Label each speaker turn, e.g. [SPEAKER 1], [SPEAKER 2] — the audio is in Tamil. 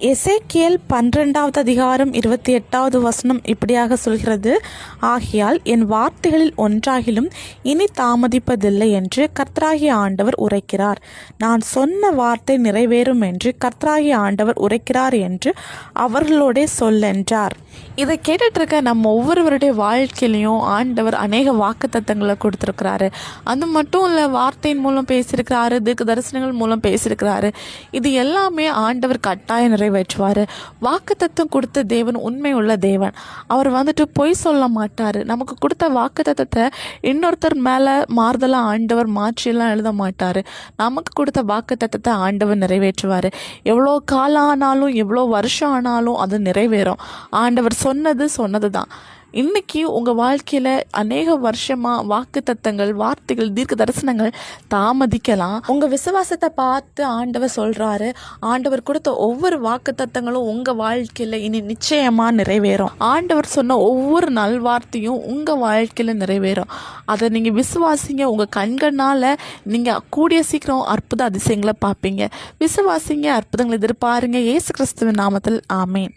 [SPEAKER 1] எசேக்கியல் பன்னிரெண்டாவது அதிகாரம் இருபத்தி எட்டாவது வசனம் இப்படியாக சொல்கிறது. ஆகையால் என் வார்த்தைகளில் ஒன்றாகிலும் இனி தாமதிப்பதில்லை என்று கர்த்தராகிய ஆண்டவர் உரைக்கிறார். நான் சொன்ன வார்த்தை நிறைவேறும் என்று கர்த்தராகிய ஆண்டவர் உரைக்கிறார் என்று அவர்களோடே சொல்லென்றார் இதை கேட்டுட்டு இருக்க நம்ம ஒவ்வொருவருடைய வாழ்க்கையிலையும் ஆண்டவர் அநேக வாக்கு தத்தங்களை கொடுத்துருக்கிறாரு. அது மட்டும் இல்லை வார்த்தையின் மூலம் பேசியிருக்கிறாரு திக்கு தரிசனங்கள் மூலம் பேசியிருக்கிறாரு. இது எல்லாமே ஆண்டவர் கட்டாயம் நிறைவேற்றுவார். வாக்கு தத்துவம் கொடுத்த தேவன் உண்மை உள்ள தேவன். அவர் வந்துட்டு பொய் சொல்ல மாட்டார். நமக்கு கொடுத்த வாக்கு தத்தத்தை இன்னொருத்தர் மேலே மாறுதலாக ஆண்டவர் மாற்றியெல்லாம் எழுத மாட்டார். நமக்கு கொடுத்த வாக்கு தத்தத்தை ஆண்டவர் நிறைவேற்றுவார். எவ்வளோ காலம் ஆனாலும் எவ்வளோ வருஷம் ஆனாலும் அது நிறைவேறும். ஆண்டவர் சொன்னது சொன்னது தான் இன்னைக்கு உங்கள் வாழ்க்கையில் அநேக வருஷமாக வாக்கு தத்தங்கள் வார்த்தைகள் தீர்க்க தரிசனங்கள் தாமதிக்கலாம். உங்கள் விசுவாசத்தை பார்த்து ஆண்டவர் சொல்கிறாரு ஆண்டவர் கொடுத்த ஒவ்வொரு வாக்கு தத்தங்களும் உங்கள் வாழ்க்கையில் இனி நிச்சயமாக நிறைவேறும். ஆண்டவர் சொன்ன ஒவ்வொரு நல்வார்த்தையும் உங்கள் வாழ்க்கையில் நிறைவேறும். அதை நீங்கள் விசுவாசிங்க. உங்கள் கண்களால் நீங்கள் கூடிய சீக்கிரம் அற்புத அதிசயங்களை பார்ப்பீங்க. விசுவாசிங்க அற்புதங்களை எதிர்பாருங்க. இயேசு கிறிஸ்துவின் நாமத்தில் ஆமேன்.